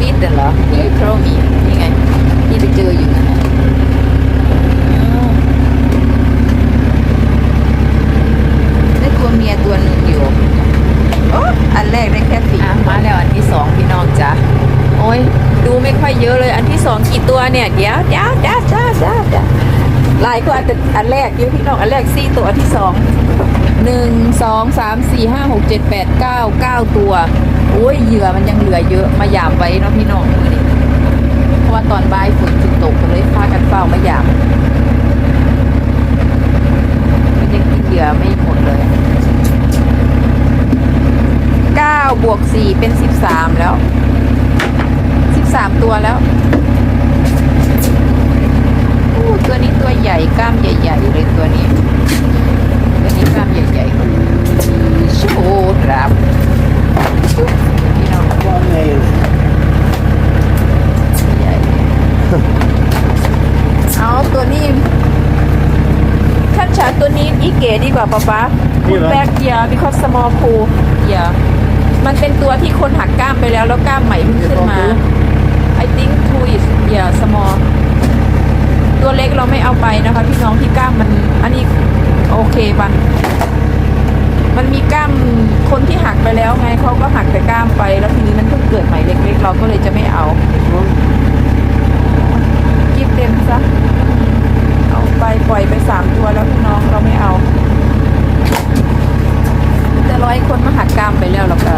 The bow fish น่ะเหรอนี่โครมีนี่ไงที่ไปเจออยู่นั่นน่ะอ๋อได้ตัวเมียตัวหนึ่งอยู่โอ้อันแรกได้แค่สี่มาแล้วอันที่สองพี่น้องจ้ะโอ้ยดูไม่ค่อยเยอะเลย อันที่สองกี่ตัวเนี่ยเดี๋ยวเดี๋ยวเดี๋ยวเดี๋ยวเดี๋ยวเดี๋ยวลายก็อันแต่อันแรกเยอะพี่น้องอันแรกสี่ตัวอันที่สองหนึ่งสองสามสี่ห้าหกเจ็ดแปดเก้าเก้าตัว โอ้ยเหยื่อมันยังเหลือเยอะมาหยามไว้เนาะพี่น้องมือนี้เพราะว่าตอนบ่ายฝนจะตกก็เลยพากันเฝ้ามาหยามมันยังกินเหยื่อไม่หมดเลยเก้าบวกสี่เป็นสิบสามแล้วสิบสามตัวแล้วอู้ตัวนี้ตัวใหญ่กล้ามใหญ่ๆเลยตัวนี้ตัวนี้กล้ามใหญ่ๆชูครับชุบพี่น้อง ว่าไง ใหญ่เอาตัวนี้ขั้นชาตัวนี้ อีเก๋ดีกว่าป๊าป๊าคุณแบกเยา because small pool เยามันเป็นตัวที่คนหักกล้ามไปแล้วแล้วกล้ามใหม่เพิ่งขึ้นมา I think two is yeah small ตัวเล็กเราไม่เอาไปนะคะ พี่น้องที่กล้ามมันอันนี้โอเคปะมันมีกล้ามคนที่หักไปแล้วไงเขาก็หักแต่กล้ามไป แล้วทีนี้มันเพิ่งเกิดใหม่เล็ก ๆ เราก็เลยจะไม่เอากิฟเต็มซะเอาไปปล่อยไปสามตัวแล้วพี่น้องเราไม่เอาแต่ร้อยคนมาหักกล้ามไปแล้วเราก็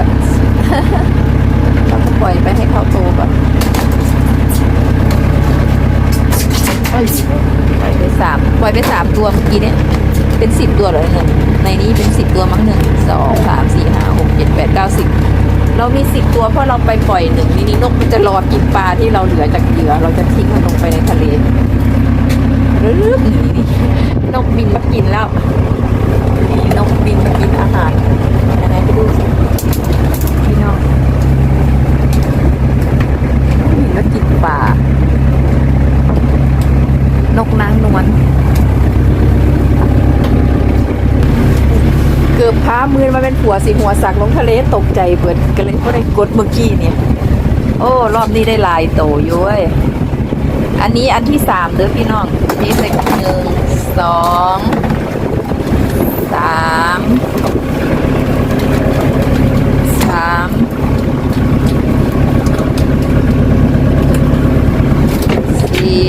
เราก็ปล่อยไปให้เขาโตก่อน ไอ้ ปล่อยไปสามปล่อยไป สามตัวเมื่อกี้เนี่ยเป็นสิบตัวเลยเนี่ยในนี้เป็นสิบตัวมั้งหนึ่งสองสามสี่ห้าหกเจ็ดแปดเก้าสิบเรามีสิบตัวเพราะเราไปปล่อยหนึ่งนี่นี่นกมันจะรอกินปลาที่เราเหลือจากเหยื่อเราจะทิ้งมันลงไปในทะเลรึบนี่นี่นกบินมากินแล้วนี่นกบินมากินอาหารไหนๆไปดูสิพี่น้องนกบินมากินปลานกนางนวลเกือบ พามือมาเป็นผัวสิหัวสักลงทะเลตกใจเปิดกันเลยก็ได้กดเมื่อกี้เนี่ย โอ้ รอบนี้ได้ลายโตอยู่เว้ยอันนี้อันที่สามเด้อพี่น้องนี่ใส่หนึ่งสองสามสามสี่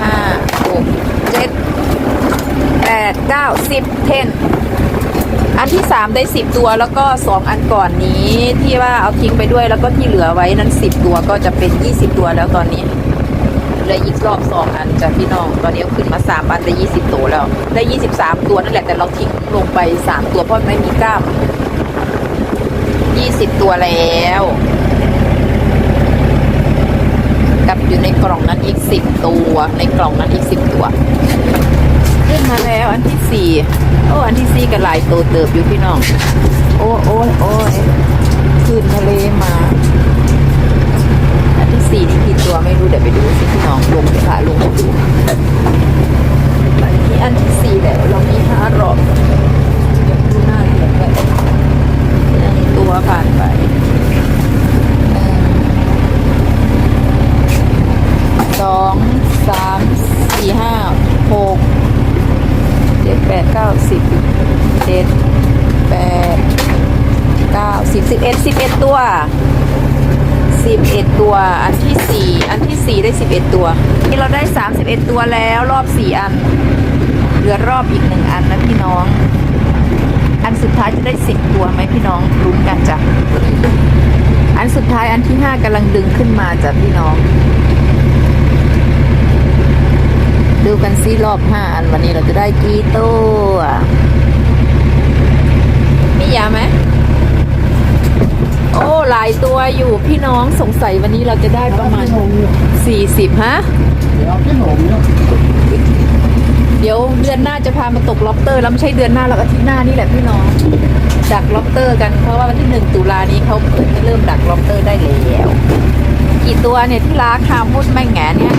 ห้าหกเจ็ดแปด เก้าสิบเทนอันที่สามได้สิบตัวแล้วก็สองอันก่อนนี้ที่ว่าเอาทิ้งไปด้วยแล้วก็ที่เหลือไว้นั้นสิบตัวก็จะเป็นยี่สิบตัวแล้วตอนนี้เหลืออีกรอบสองอันจากพี่น้องตอนนี้ขึ้นมาสามอันได้ยี่สิบตัวแล้ว ได้ยี่สิบสามตัวนั่นแหละแต่เราทิ้งลงไปสามตัวเพราะไม่มีกล้ามยี่สิบตัวแล้วกับอยู่ในกล่องนั้นอีกสิบตัว ในกล่องนั้นอีกสิบตัว ขึ้นมาแล้วอันที่สี่โอ้อันที่สี่ก็หลายตัวเติบอยู่พี่น้อง โอ้โอ้ยโอ้ยขึ้นทะเลมา อันที่สี่นี่กี่ตัวไม่รู้เดี๋ยวไปดูสิพี่น้องลงไปค่ะลงไปดูอันนี้อันที่สี่แล้วลองมีห้ารอบเดี๋ยวดูหน้าเดี๋ยวไปหนึ่งตัวผ่านไปหนึ่ง สองสามสี่ห้าหกเจ็ดแปดเก้าสิบเจ็ดแปดเก้า สิบสิบเอ็ดสิบเอ็ดตัวสิบเอ็ดตัว อันที่สี่อันที่สี่ได้สิบเอ็ดตัวนี่เราได้สามสิบเอ็ดตัวแล้วรอบสี่อัน เหลือรอบอีกหนึ่งอันนะพี่น้อง อันสุดท้ายจะได้สิบตัวไหมพี่น้องรุ้นกันจ้ะอันสุดท้ายอันที่ห้ากำลังดึงขึ้นมาจ้ะพี่น้อง ดูกันซิรอบห้าอันวันนี้เราจะได้กี่ตัวมียาไหม หลายตัวอยู่พี่น้องสงสัยวันนี้เราจะได้ประมาณ 40 ฮะ เดี๋ยวพี่หนุ่มเนี่ยเดี๋ยวเดือนหน้าจะพามาตกล็อบเตอร์แล้วไม่ใช่เดือนหน้าแล้วอาทิตย์หน้านี่แหละพี่น้องดักล็อบเตอร์กันเพราะว่าวันที่หนึ่งตุลานี้เขาเปิดให้เริ่มดักล็อบเตอร์ได้แล้วกี่ตัวเนี่ยที่รักคามุดแม่งแงเนี่ย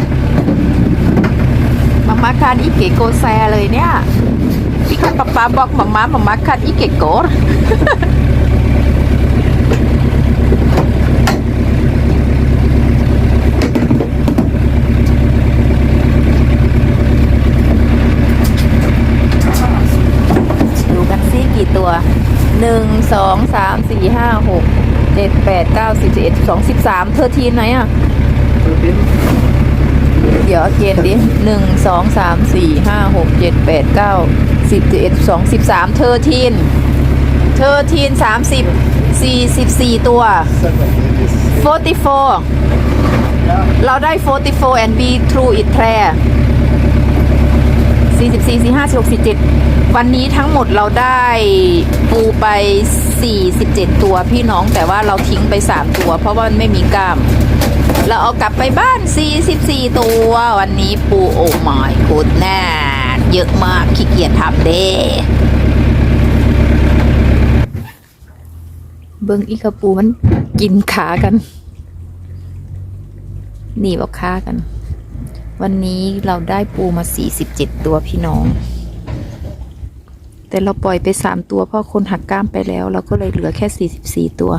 มามาคานอีเกโกแซเลยเนี่ยพี่คันป๊าป๊าบอกมามามามาคานอีเกโก ดูกันซิกี่ ตัวหนึ่งสองสามสี่ห้าหกเจ็ดแปดเก้าสิบสิบเอ็ดสองสิบสามเธอทีนไหนอะ เดี๋ยวเกณฑ์ดิหนึ่งสองสามสี่ห้าหกเจ็ดแปดเก้าสิบสิบเอ็ดสองสิบสามเธอทีนเธอทีนสามสิบสี่สิบสี่ตัวเส้นแบบนี้44แล้วเราได้ 44 and be true it p r a y 44 45 16 17 วันนี้ทั้งหมดเราได้ปูไป 47 ตัวพี่น้องแต่ว่าเราทิ้งไป 3 ตัว เพราะว่ามันไม่มีกล้าม เราเอากลับไปบ้าน 44 ตัว วันนี้ปูโอ้ my god แน่เยอะมากขี้เกียจทำเด้เบิ้งอีกระปูมันกินขากันหนีบอาค่ากัน วันนี้เราได้ปูมา 47 ตัวพี่น้อง แต่เราปล่อยไป 3 ตัวเพราะคนหักกล้ามไปแล้ว เราก็เลยเหลือแค่ 44 ตัว